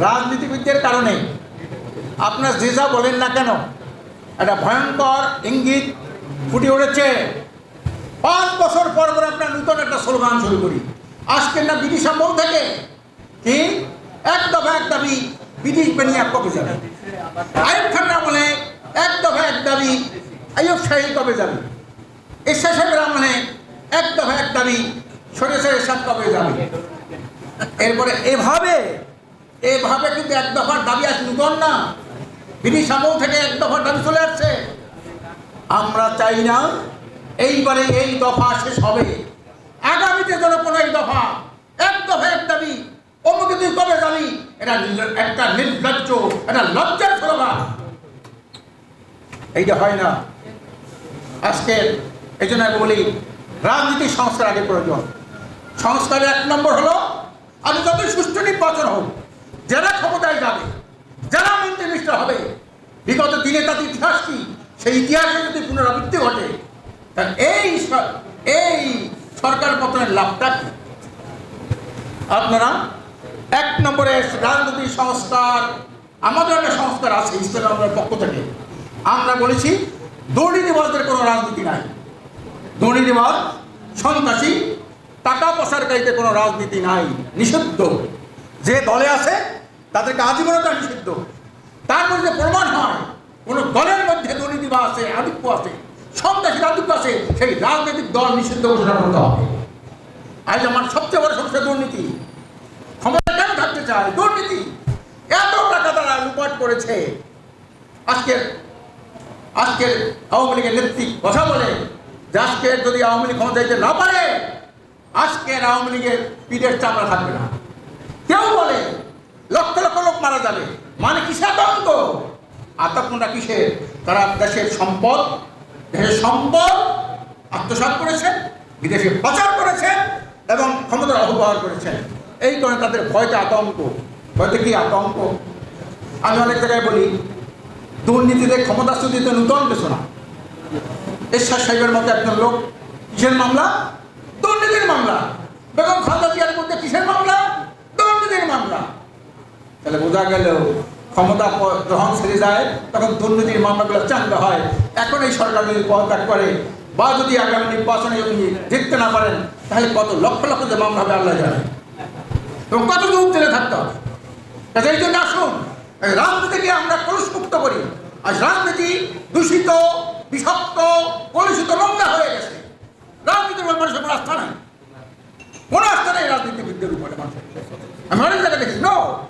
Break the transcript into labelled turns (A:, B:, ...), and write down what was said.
A: রাজনীতিবিদদের কারণে। আপনার যে যা বলেন না কেন, একটা ভয়ঙ্কর ইঙ্গিত ফুটে উঠেছে। পাঁচ বছর পর পর আপনার নূতন একটা স্লোগান শুরু করি। আজকে না ব্রিটিশ আমল থেকে কি? এক দফা এক দাবি ব্রিটিশ বেনিয়া কবে যাবে? আয়ুব খান্না বলে এক দফা এক দাবি আয়ুব শাহী কবে যাবে? ঈশ্বর সাহেবের আমলে এক দফা এক দাবি সরে সরে সাত কবে যাবে? এরপরে এভাবে এভাবে কিন্তু এক দফার দাবি আজ নূতন না। ব্রিটিশ আমল থেকে এক দফার দাবি চলে আসছে। আমরা চাই না এইবারে এই দফা শেষ হবে। আগামীতে যেন কোনো এই দফা, এক দফা এক দাবি, অমুকে তুই কবে যাবি এটা একটা নির্লজ্জ একটা লজ্জার স্লোগান এইটা হয় না। আজকে এই জন্য আমি বলি, রাজনীতি সংস্কার আগে প্রয়োজন। সংস্কারের এক নম্বর হলো, আমি যতই সুষ্ঠু নির্বাচন হোক যারা ক্ষমতায় যাবে, যারা মন্ত্রী মিনিস্টার হবে, বিগত দিনে তাদের ইতিহাস কি? সেই ইতিহাসে যদি পুনরাবৃত্তি ঘটে, তাহলে এই এই সরকার পতনের লাভটা কি? আপনারা এক নম্বরে রাজনৈতিক সংস্কার, আমাদের একটা সংস্কার আছে ইসলাম আমাদের পক্ষ থেকে। আমরা বলেছি, দুর্নীতিবাজদের কোনো রাজনীতি নাই। দুর্নীতিবাজ, সন্ত্রাসী, টাকা পাচারকারীতে কোনো রাজনীতি নাই, নিষিদ্ধ। যে দলে আছে, তাদেরকে আজীবনতা নিষিদ্ধ। তারপর যে প্রমাণ হয়, কোনো দলের মধ্যে দুর্নীতিবাজ আছে, আধিক্য আছে সন্ত্রাসীর আধিক্য আছে, সেই রাজনৈতিক দল নিষিদ্ধ ঘোষণা করতে হবে। আজ আমার সবচেয়ে বড় সমস্যা দুর্নীতি। ক্ষমতা কেন থাকতে চায়? দুর্নীতি। এত টাকা তারা লুপাট করেছে। আজকের আজকের আওয়ামী লীগের নেত্রী কথা বলে যে আজকের যদি আওয়ামী লীগ ক্ষমতা দিতে না পারে, আজকের আওয়ামী লীগের পিঠের চামড়া থাকবে না। কেউ বলে, লক্ষ লক্ষ লোক মারা যাবে। মানে কিসে আতঙ্ক আতঙ্কটা কিসের? তারা দেশের সম্পদ দেশের সম্পদ আত্মসাৎ করেছেন বিদেশে পাচার করেছেন এবং ক্ষমতার অপব্যবহার করেছেন এই কারণে তাদের ভয়টা আতঙ্ক। ভয়টা কি আতঙ্ক? আমি অনেক জায়গায় বলি, দুর্নীতিতে ক্ষমতাচ্যুতিতে নূতন কিছু না। এরশাদ সাহেবের মতো একজন লোক, কিসের মামলা? দুর্নীতির মামলা। তাহলে বোঝা গেল ক্ষমতা যখন ছেড়ে যায়, তখন দুর্নীতির মামলাগুলো চাঙ্গা হয়। এখন এই সরকার যদি পদত্যাগ করে, বা যদি আগামী নির্বাচনে যদি জিততে না পারেন, তাহলে কত লক্ষ লক্ষ যে মামলা হবে আল্লাহ জানে। এবং কত যুগ জেলে থাকতে হবে। কাজে এই জন্য আসুন রাজনীতিকে আমরা কলুষমুক্ত করি। আজ রাজনীতি দূষিত, বিষাক্ত, কলুষিত নোংরা হয়ে গেছে। রাজনীতির মানুষের আস্থা নাই।